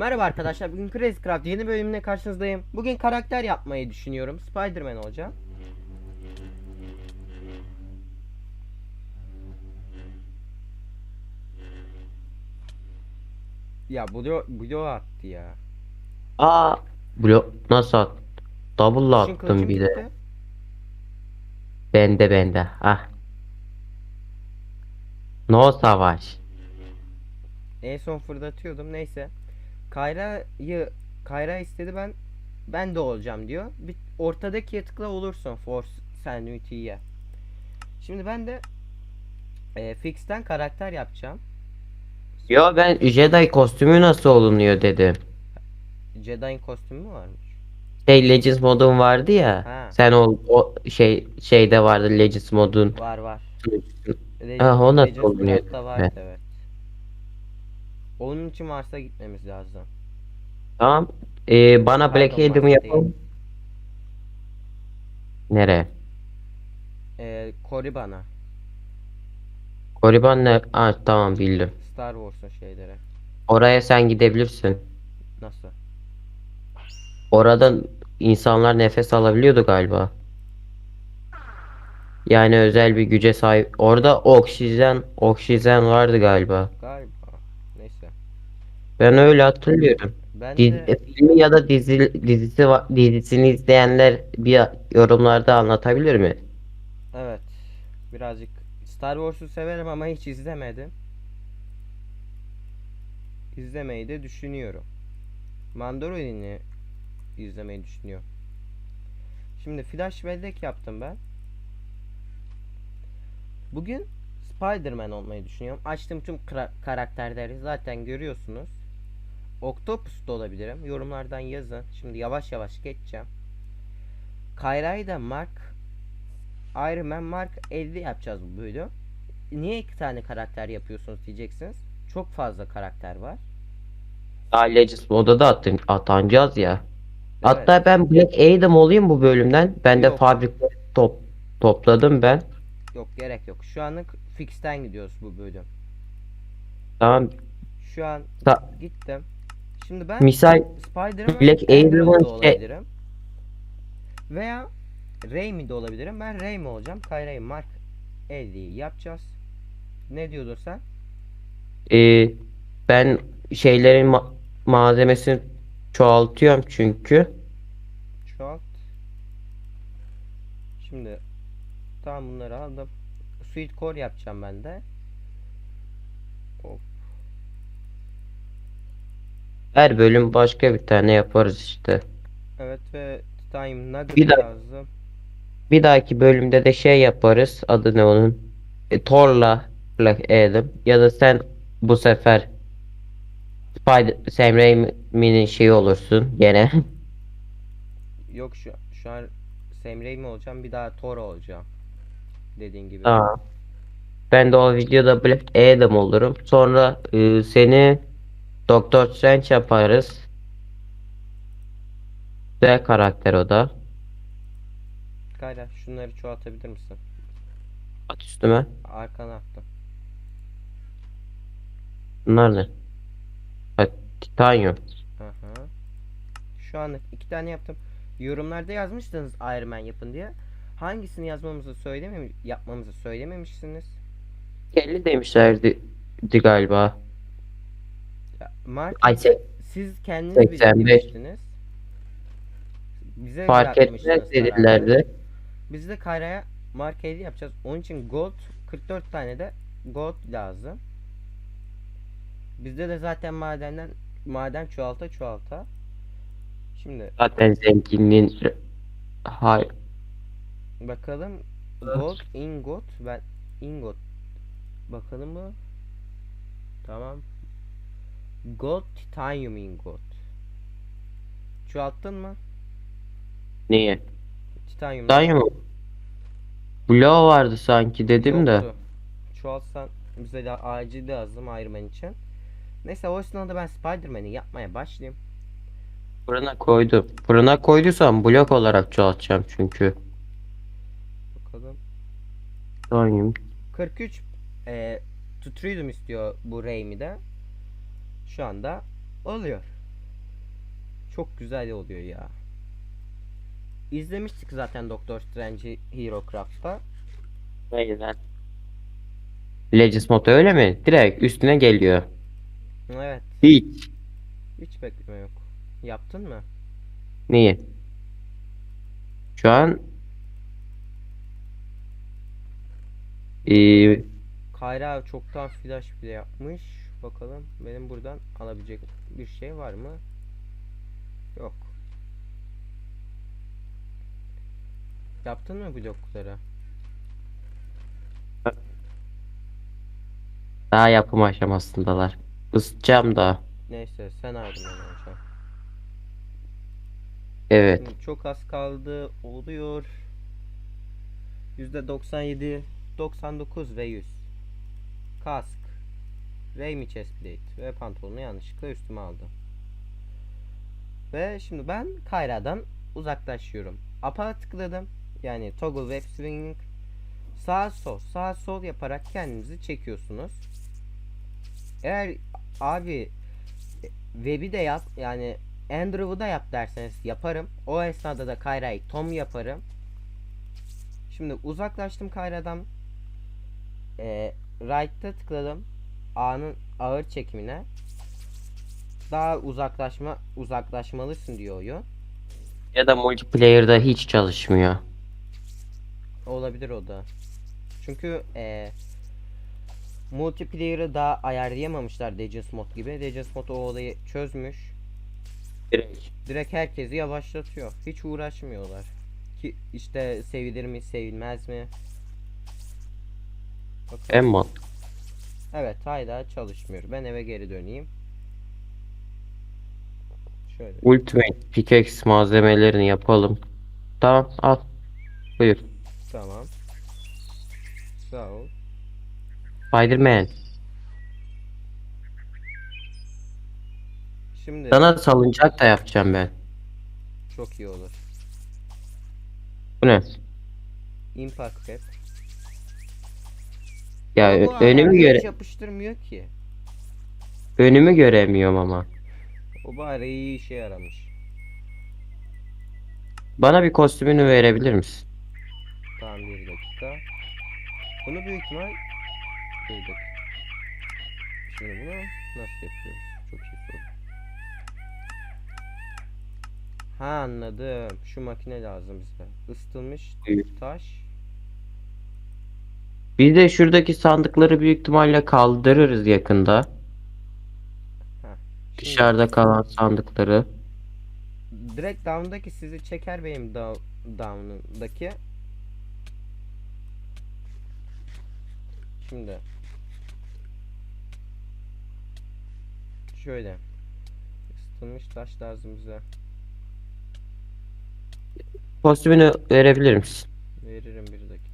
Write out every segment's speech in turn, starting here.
Merhaba arkadaşlar. Bugün Crazy Craft yeni bölümüne karşınızdayım. Bugün karakter yapmayı düşünüyorum. Spider-Man olacağım. Ya bloğu, bloğu attı ya. Aa, blok nasıl at? Double'la Işın attım bir de. Bende bende. Ah. No savaş. En son fırlatıyordum. Neyse. Kayra'yı Kayra istedi ben ben de olacağım diyor. Bir ortadaki tıkla olursun Force Sandwich'ye. Şimdi ben de e, Fix'ten karakter yapacağım. Yo ben Jedi kostümü nasıl olunuyor dedim. Jedi'in kostümü mü varmış? Şey Legends modun vardı ya. Ha. Sen o, o şey şeyde vardı Legends modun. Var var. Legends- Ha, o nasıl Legends olunuyor? Vardı Evet. Onun için Mars'a gitmemiz lazım. Tamam. Ee, bana Black Pardon, Adam'ı Mars'a yapalım. değil. Nereye? Ee, Korriban'a. Koriban ne? Aa, tamam bildim. Star Wars'un şeylere. Oraya sen gidebilirsin. Nasıl? Orada insanlar nefes alabiliyordu galiba. Yani özel bir güce sahip. Orada oksijen oksijen vardı galiba. Galiba. Ben öyle hatırlıyorum. Ben Diz, de filmi ya da dizi, dizisi va- dizisini izleyenler bir yorumlarda anlatabilir mi? evet. Birazcık Star Wars'u severim ama hiç izlemedim. İzlemeyi de düşünüyorum. Mandalorian'i izlemeyi düşünüyorum. Şimdi Flash bellek yaptım ben. Bugün Spider-Man olmayı düşünüyorum. Açtım tüm kara- karakterleri zaten görüyorsunuz. Octopus da olabilirim. Yorumlardan yazın. Şimdi yavaş yavaş geçeceğim. Kayra'yı da Mark Iron Man Mark 50 yapacağız bu bölüm. Niye iki tane karakter yapıyorsunuz diyeceksiniz. Çok fazla karakter var. Daha Legends moda da attın, atanacağız ya. Hatta ben Black Adam olayım bu bölümden. Ben de Yok. fabrika top topladım ben. Yok gerek yok. Şu anlık fixten gidiyoruz bu bölüm. Tamam. Şu an Ta- gittim. Şimdi ben Misal Spider-Man Black da şey- olabilirim. Veya Raimi de olabilirim. Ben Raimi olacağım. Kayra'yı Mark 50'yi yapacağız. Ne diyordun sen? Ee, ben şeylerin ma- malzemesini çoğaltıyorum çünkü. Çoğalt. Şimdi tamam bunları aldım. Sweet core yapacağım ben de. Hop. Her bölüm başka bir tane yaparız işte. Evet ve Titanium Nugget Bir lazım. Bir dahaki bölümde de şey yaparız. Adı ne onun? E, Thor'la Black Adam. Ya da sen bu sefer Spider Sam Raimi'nin şeyi olursun gene. Yok şu şu an Sam Raimi olacağım. Bir daha Thor olacağım. Dediğin gibi. Tamam. Ben de o videoda Black Adam olurum. Sonra e, seni Doctor Strange yaparız. Güzel karakter o da. Kayra şunları çoğaltabilir misin? At üstüme. Arkana attım. Bunlar ne? Ha, Titanium. Aha. Şu anlık iki tane yaptım. Yorumlarda yazmıştınız Iron Man yapın diye. Hangisini yazmamızı söylememiş, yapmamızı söylememişsiniz. 50 demişlerdi di galiba. Ay siz kendiniz 85. belirtmiştiniz. Bize fark etmez bırakmıştınız kararı. dedilerdi. Biz de Kayra'ya Mark 50 yapacağız. Onun için gold 44 tane de gold lazım. Bizde de zaten madenden maden çoğalta çoğalta. Şimdi Zaten zenginliğin Hayır. bakalım gold ingot ben ingot bakalım mı? Tamam. Gold titanium ingot. Çoğalttın mı? Niye? Titanium. Titanium. Bloğu vardı sanki dedim de. Yoktu. Çoğaltsan bize de acil lazım Iron için. Neyse o esnada ben Spider-Man'i yapmaya başlayayım. Fırına koydum. Fırına koyduysam blok olarak çoğaltacağım çünkü. Bakalım. Titanium. 43 e, Tutridium istiyor bu Raimi'de. Şu anda oluyor. Çok güzel oluyor ya. İzlemiştik zaten Doctor Strange'i Hero Craft'ta. Aynen. Legends modu öyle mi? Direkt üstüne geliyor. Evet. Hiç. Hiç bekleme yok. Yaptın mı? Neyi? Şu an ee, Kayra çoktan flash bile yapmış. Bakalım benim buradan alabilecek bir şey var mı? Yok. Yaptın mı blokları? daha yapım aşamasındalar. Isıtacağım da. Neyse sen aydın hocam. Evet. Şimdi çok az kaldı. Oluyor. %97, 99 ve 100. Kask. Raymi chestplate ve pantolonu yanlışlıkla üstüme aldım. Ve şimdi ben Kayra'dan uzaklaşıyorum. Up'a tıkladım. Yani toggle web swing sağ sol sağ sol yaparak kendinizi çekiyorsunuz. Eğer abi e, web'i de yap yani Andrew'u da yap derseniz yaparım. O esnada da Kayra'yı Tom yaparım. Şimdi uzaklaştım Kayra'dan. Ee, right'ta tıkladım. A'nın ağır çekimine. Daha uzaklaşma uzaklaşmalısın diyor oyun. Ya da multiplayer'da hiç çalışmıyor. Olabilir o da. Çünkü ee, multiplayer'ı daha ayarlayamamışlar Legends mod gibi. Legends mod o olayı çözmüş. Direkt. Direkt herkesi yavaşlatıyor. Hiç uğraşmıyorlar. Ki işte sevilir mi sevilmez mi? Bakalım. En mantıklı. Evet hala çalışmıyor. Ben eve geri döneyim. Şöyle. Ultimate pickaxe malzemelerini yapalım. Tamam al. Buyur. Tamam. Sağ ol. Spiderman. Şimdi Sana salıncak da yapacağım ben. çok iyi olur. Bu ne? Impact cap. Ya ö- önümü hiç göre yapıştırmıyor ki. önümü göremiyorum ama. O bari iyi işe yaramış. Bana bir kostümünü verebilir misin? Tamam bir dakika. Bunu büyük ihtimal bir dakika. Şimdi bunu nasıl yapıyoruz? Çok iyi soru. Ha anladım. Şu makine lazım bize. Isıtılmış taş. Bir de şuradaki sandıkları büyük ihtimalle kaldırırız yakında. Dışarıda kalan sandıkları. direkt down'daki sizi çeker benim down, down'undaki. Şimdi şöyle ısıtılmış taş lazım bize. Kostümünü verebilir misin? Veririm bir dakika.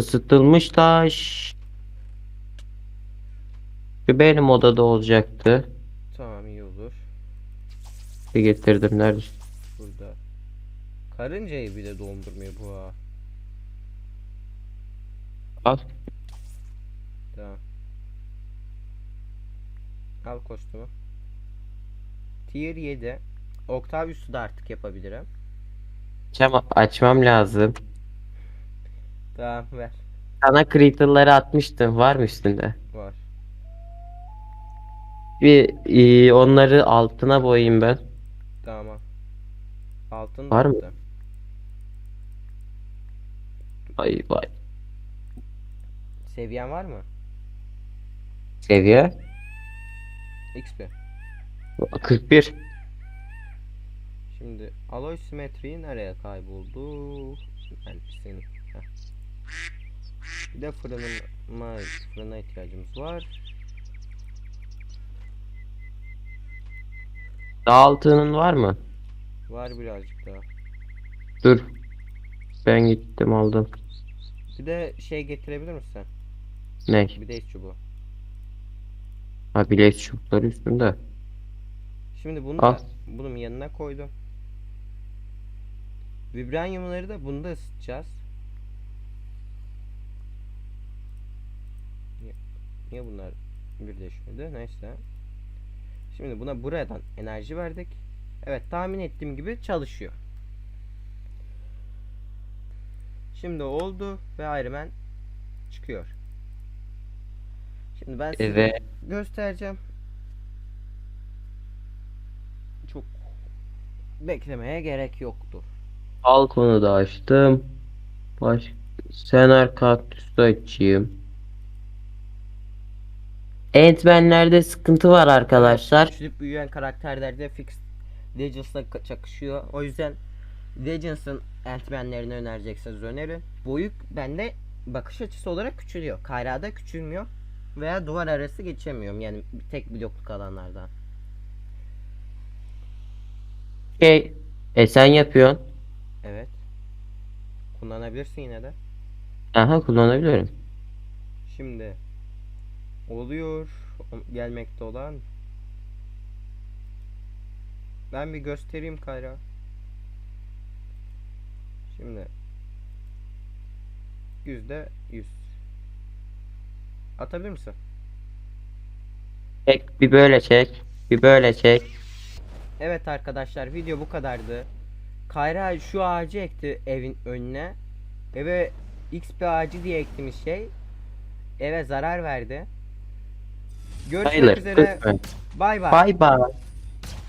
Isıtılmış taş. Şu benim odada olacaktı. Tamam iyi olur. Bir getirdim nerede? Burada. Karıncayı bile dondurmuyor bu ha. Al. Tamam. Al kostümü. Tier 7. Octavius'u da artık yapabilirim. Açam- açmam lazım. Tamam ver. Sana critical'ları atmıştım. Var mı üstünde? Var. Bir e, onları altına boyayayım ben. Tamam. Altın Var mı? attı. Vay vay. Seviyen var mı? Seviye XP. 41. Şimdi alloy simetriği nereye kayboldu? Yani. Bir de fırınıma, fırına ihtiyacımız var. Daha altının var mı? Var birazcık daha. Dur. Ben gittim aldım. Bir de şey getirebilir misin? Ne? Bir de çubuğu. Ha bilek çubukları üstünde. Şimdi bunu Al. da bunun yanına koydum. Vibranyumları da bunda ısıtacağız. Niye bunlar birleşmedi? Neyse. Şimdi buna buradan enerji verdik. Evet tahmin ettiğim gibi çalışıyor. Şimdi oldu ve Iron Man çıkıyor. Şimdi ben size Evet. göstereceğim. Çok beklemeye gerek yoktu. Balkonu da açtım. Baş... Senar kaktüsü açayım. Ant-Man'lerde sıkıntı var arkadaşlar. Küçülüp büyüyen karakterlerde Fix Legends'la çakışıyor. O yüzden Legends'ın Ant-Man'lerini önereceksiniz önerin. Boyu bende bakış açısı olarak küçülüyor. Kayra'da küçülmüyor. Veya duvar arası geçemiyorum. Yani tek blokluk alanlardan. Şey, e sen yapıyorsun. Evet. Kullanabilirsin yine de. Aha kullanabiliyorum. Şimdi oluyor gelmekte olan. Ben bir göstereyim Kayra. Şimdi yüzde yüz. Atabilir misin? Çek, bir böyle çek. Bir böyle çek. Evet arkadaşlar video bu kadardı. Kayra şu ağacı ekti evin önüne. Eve XP ağacı diye ektiğimiz şey eve zarar verdi. Görüşmek Hayırlı. üzere. Bay bay. Bay bay.